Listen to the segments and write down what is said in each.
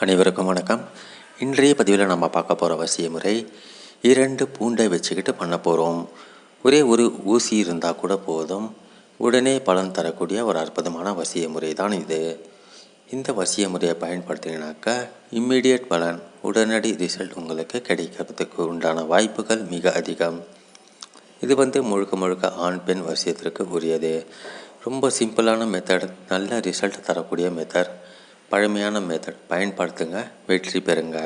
அனைவருக்கும் வணக்கம். இன்றைய பதிவில் நம்ம பார்க்க போகிற வசிய முறை இரண்டு பூண்டை வச்சுக்கிட்டு பண்ண போகிறோம் ஒரே ஒரு ஊசி இருந்தால் கூட போதும். உடனே பலன் தரக்கூடிய ஒரு அற்புதமான வசிய முறை தான் இது. இந்த வசிய முறையை பயன்படுத்தினாக்கா இம்மிடியட் பலன் உடனடி ரிசல்ட் உங்களுக்கு கிடைக்கிறதுக்கு உண்டான வாய்ப்புகள் மிக அதிகம். இது வந்து முழுக்க முழுக்க ஆண் பெண் வசியத்திற்கு உரியது. ரொம்ப சிம்பிளான மெத்தட் நல்ல ரிசல்ட் தரக்கூடிய மெத்தட் பழமையான மெத்தட் பயன்படுத்துங்க வெற்றி பெறுங்க.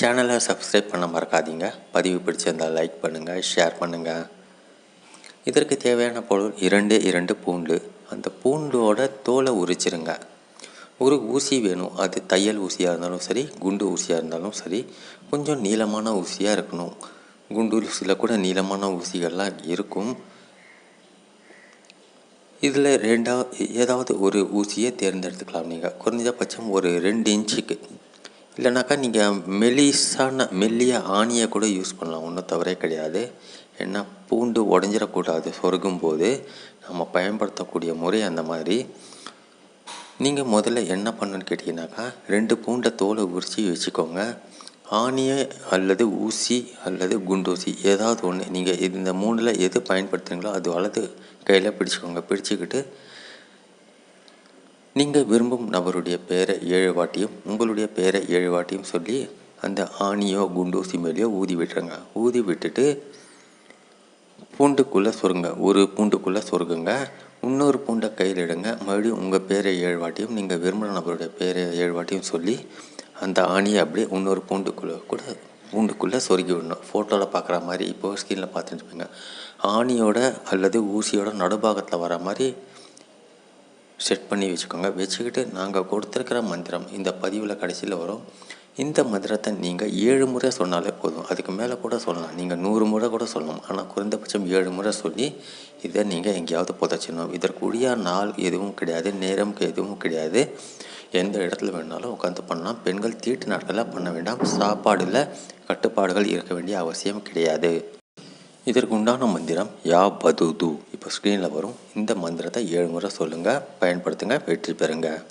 சேனலை சப்ஸ்கிரைப் பண்ண மறக்காதீங்க. பதிவு பிடிச்சிருந்தால் லைக் பண்ணுங்கள் ஷேர் பண்ணுங்கள் இதற்கு தேவையான பொருள் இரண்டு இரண்டு பூண்டு. அந்த பூண்டோட தோலை உரிச்சிருங்க. ஒரு ஊசி வேணும். அது தையல் ஊசியாக இருந்தாலும் சரி குண்டு ஊசியாக இருந்தாலும் சரி கொஞ்சம் நீளமான ஊசியாக இருக்கணும். குண்டு ஊசியில் கூட நீளமான ஊசிகள்லாம் இருக்கும். இதில் ரெண்டா ஏதாவது ஒரு ஊசியை தேர்ந்தெடுத்துக்கலாம். நீங்கள் குறைஞ்சபட்சம் ஒரு ரெண்டு இன்ச்சுக்கு. இல்லைனாக்கா நீங்கள் மெலிசான மெல்லிய ஆணியை கூட யூஸ் பண்ணலாம். ஒன்றும் தவறே கிடையாது. ஏன்னா பூண்டு உடஞ்சிடக்கூடாது. சொருகும் போது நம்ம பயன்படுத்தக்கூடிய முறை அந்த மாதிரி. நீங்கள் முதல்ல என்ன பண்ணுன்னு கேட்டிங்கனாக்கா ரெண்டு பூண்டை தோலை உரித்து வச்சுக்கோங்க. ஆணியை அல்லது ஊசி அல்லது குண்டூசி ஏதாவது ஒன்று நீங்கள் இந்த மூணில் எது பயன்படுத்துறீங்களோ அது வலது கையில் பிடிச்சிக்கோங்க. பிடிச்சிக்கிட்டு நீங்கள் விரும்பும் நபருடைய பேரை ஏழு வாட்டியும் உங்களுடைய பேரை ஏழு வாட்டியும் சொல்லி அந்த ஆணியோ குண்டூசி மேலேயோ ஊதி விட்டுருங்க. ஊதி விட்டுட்டு பூண்டுக்குள்ளே சொருங்க. ஒரு பூண்டுக்குள்ளே சொருகுங்க. இன்னொரு பூண்டை கையில் எடுங்க. மறுபடியும் உங்கள் பேரை ஏழு வாட்டியும் நீங்கள் விரும்புகிற நபருடைய பேரை ஏழு வாட்டியும் சொல்லி அந்த ஆணியை அப்படியே இன்னொரு பூண்டுக்குள்ளே கூட பூண்டுக்குள்ளே சொருகி விடணும். ஃபோட்டோவில் பார்க்குற மாதிரி இப்போது ஸ்கிரீனில் பார்த்துட்டுருப்பீங்க ஆணியோட அல்லது ஊசியோட நடுபாகத்தில் வர மாதிரி செட் பண்ணி வச்சுக்கோங்க. வச்சுக்கிட்டு நாங்கள் கொடுத்துருக்கிற மந்திரம் இந்த பதிவில் கடைசியில் வரும். இந்த மந்திரத்தை நீங்கள் ஏழு முறை சொன்னாலே போதும். அதுக்கு மேலே கூட சொல்லலாம். நீங்கள் நூறு முறை கூட சொல்லலாம். ஆனால் குறைந்தபட்சம் ஏழு முறை சொல்லி இதை நீங்கள் எங்கேயாவது புதைச்சிடணும். இதற்குரிய நாள் எதுவும் கிடையாது நேரம் எதுவும் கிடையாது. எந்த இடத்துல வேணாலும் உட்காந்து பண்ணலாம். பெண்கள் தீட்டு நாட்களில் பண்ண வேண்டாம். சாப்பாடில் கட்டுப்பாடுகள் இருக்க வேண்டிய அவசியம் கிடையாது. இதற்கு உண்டான மந்திரம் யா பதுது. இப்போ ஸ்க்ரீனில் வரும். இந்த மந்திரத்தை ஏழு முறை சொல்லுங்கள் பயன்படுத்துங்க வெற்றி பெறுங்க.